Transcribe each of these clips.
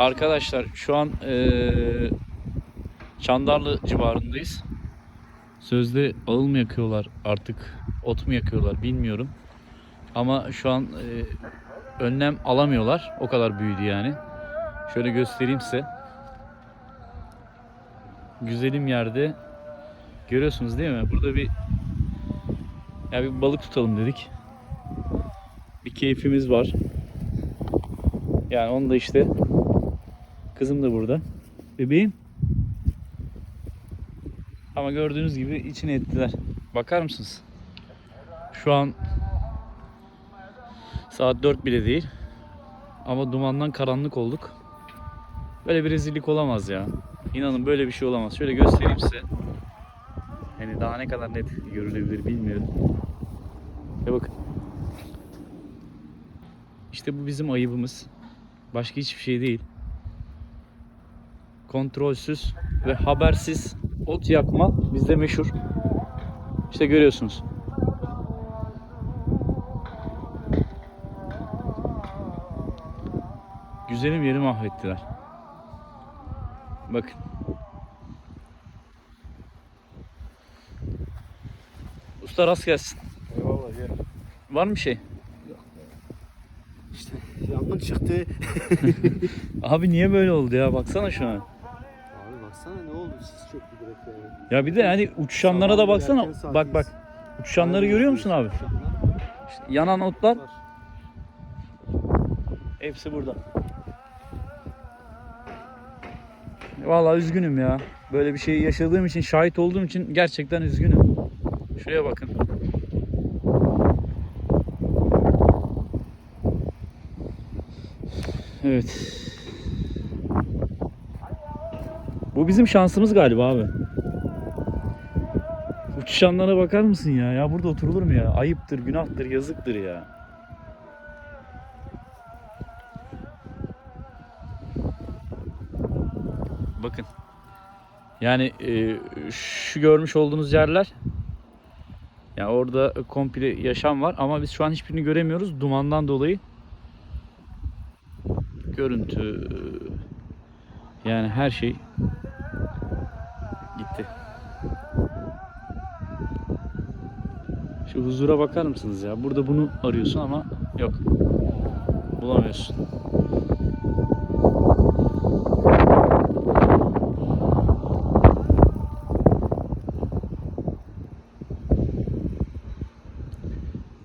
Arkadaşlar şu an eee Çandarlı civarındayız. Sözde ağıl mı yakıyorlar artık ot mu yakıyorlar bilmiyorum. Ama şu an eee, önlem alamıyorlar. O kadar büyüdü yani. Şöyle göstereyim size. Güzelim yerde görüyorsunuz değil mi? Burada bir ya bir balık tutalım dedik. Bir keyfimiz var. Yani onu da işte kızım da burada. Bebeğim. Ama gördüğünüz gibi içine ettiler. Bakar mısınız? Şu an saat 4 bile değil. Ama dumandan karanlık olduk. Böyle bir rezillik olamaz ya. İnanın böyle bir şey olamaz. Şöyle göstereyim size. Yani daha ne kadar net görülebilir bilmiyorum. Ve bakın. İşte bu bizim ayıbımız. Başka hiçbir şey değil. Kontrolsüz ve habersiz ot yakma bizde meşhur. İşte görüyorsunuz. Güzelim yeri mahvettiler. Bakın. Usta rast gelsin. Eyvallah gel. Var mı bir şey? İşte yangın çıktı. Abi niye böyle oldu ya? Baksana şuna. Ya bir de hani uçuşanlara da baksana. Bak bak. Uçuşanları görüyor musun abi? İşte yanan otlar hepsi burada. Vallahi üzgünüm ya. Böyle bir şey yaşadığım için, şahit olduğum için gerçekten üzgünüm. Şuraya bakın. Evet. Bu bizim şansımız galiba abi. Uçuşanlara bakar mısın ya? Ya burada oturulur mu ya? Ayıptır, günahtır, yazıktır ya. Bakın. Yani e, şu görmüş olduğunuz yerler ya orada komple yaşam var ama biz şu an hiçbirini göremiyoruz dumandan dolayı. Görüntü yani her şey Şu huzura bakar mısınız ya? Burada bunu arıyorsun ama yok. Bulamıyorsun.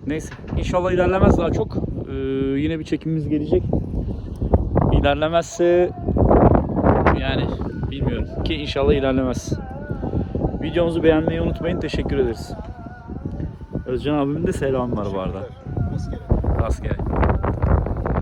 Neyse. İnşallah ilerlemez daha çok. Ee, yine bir çekimimiz gelecek. İlerlemezse yani bilmiyorum ki inşallah ilerlemez. Videomuzu beğenmeyi unutmayın. Teşekkür ederiz. Özcan abimin de selamı var bu arada. Rastgele. Rastgele.